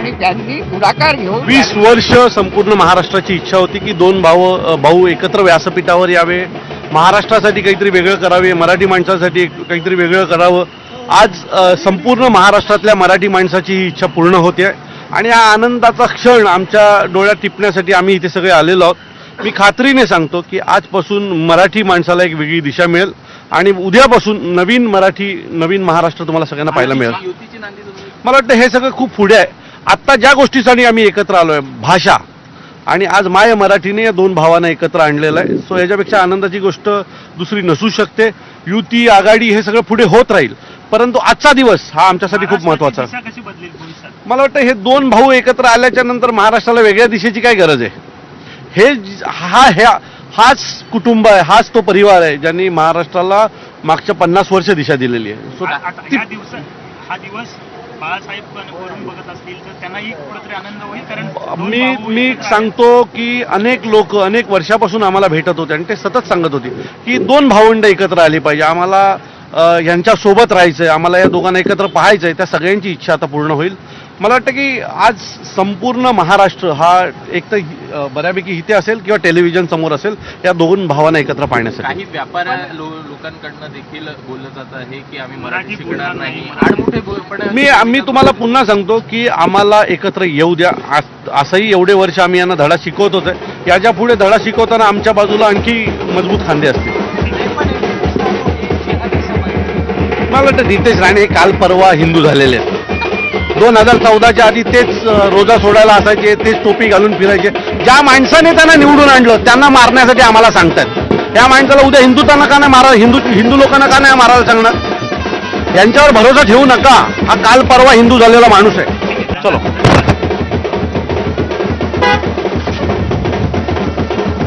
आणि त्यांनी पुढाकार घेऊन वीस वर्ष संपूर्ण महाराष्ट्राची इच्छा होती की दोन भाऊ भाऊ एकत्र व्यासपीठावर यावे. महाराष्ट्रासाठी काहीतरी वेगळं करावे मराठी माणसासाठी काहीतरी वेगळं करावं. आज संपूर्ण महाराष्ट्रातल्या मराठी माणसाची ही इच्छा पूर्ण होते. आणि हा आनंदाचा क्षण आमच्या डोळ्यात टिपण्यासाठी आम्ही इथे सगळे आलेलो आहोत. मी खात्रीने सांगतो की आजपासून मराठी माणसाला एक वेगळी दिशा मिळेल. आणि उद्यापासून नवीन मराठी नवीन महाराष्ट्र तुम्हाला सगळ्यांना पाहायला मिळेल. मला वाटतं हे सगळं खूप पुढे आहे. आत्ता ज्या गोष्टीसाठी आम्ही एकत्र आलोय भाषा आणि आज माय मराठीने या दोन भावांना एकत्र आणलेलं आहे. सो याच्यापेक्षा आनंदाची गोष्ट दुसरी नसू शकते. युती आघाडी हे सगळं पुढे होत राहील. परंतु आजचा दिवस हा आमच्यासाठी खूप महत्त्वाचा आहे. मला वाटतं हे दोन भाऊ एकत्र आल्याच्यानंतर महाराष्ट्राला वेगळ्या दिशेची काय गरज आहे? हे हा ह्या हाच कुटुंब आहे हाच तो परिवार आहे ज्यांनी महाराष्ट्राला मागच्या पन्नास वर्ष दिशा दिलेली आहे. सो हा दिवस बाळासाहेब पण वरून बघत असतील तर त्यांनाही कुठेतरी आनंद होईल कारण दोन मी मी सांगतो की अनेक लोक अनेक वर्षापासून आम्हाला भेटत होते आणि ते सतत सांगत होते की दोन भावंड एकत्र आली पाहिजे. आम्हाला यांच्या सोबत राहायचंय आम्हाला या दोघांना एकत्र पाहायचंय त्या सगळ्यांची इच्छा आता पूर्ण होईल. मला वाटतं की आज संपूर्ण महाराष्ट्र हा एक तर बऱ्यापैकी इथे असेल किंवा टेलिव्हिजन समोर असेल या दोन भावांना एकत्र पाहण्यासाठी. काही व्यापार लोकांकडनं देखील बोललं जात आहे की आम्ही मराठी शिकणार नाही. मी मी तुम्हाला पुन्हा सांगतो की आम्हाला एकत्र येऊ द्या. असंही एवढे वर्ष आम्ही यांना धडा शिकवत होते. याच्यापुढे धडा शिकवताना आमच्या बाजूला आणखी मजबूत खांदे असतील. मला वाटतं नितेश राणे काल परवा हिंदू झालेले आहेत. दोन हजार चौदाच्या आधी तेच रोजा सोडायला असायचे तेच टोपी घालून फिरायचे. ज्या माणसाने त्यांना निवडून आणलं त्यांना मारण्यासाठी आम्हाला सांगतात. त्या माणसाला उद्या हिंदुत्वांना का नाही मारा हिंदू हिंदू लोकांना का नाही मारायला सांगणार? यांच्यावर भरोसा ठेवू नका. हा काल परवा हिंदू झालेला माणूस आहे. चलो.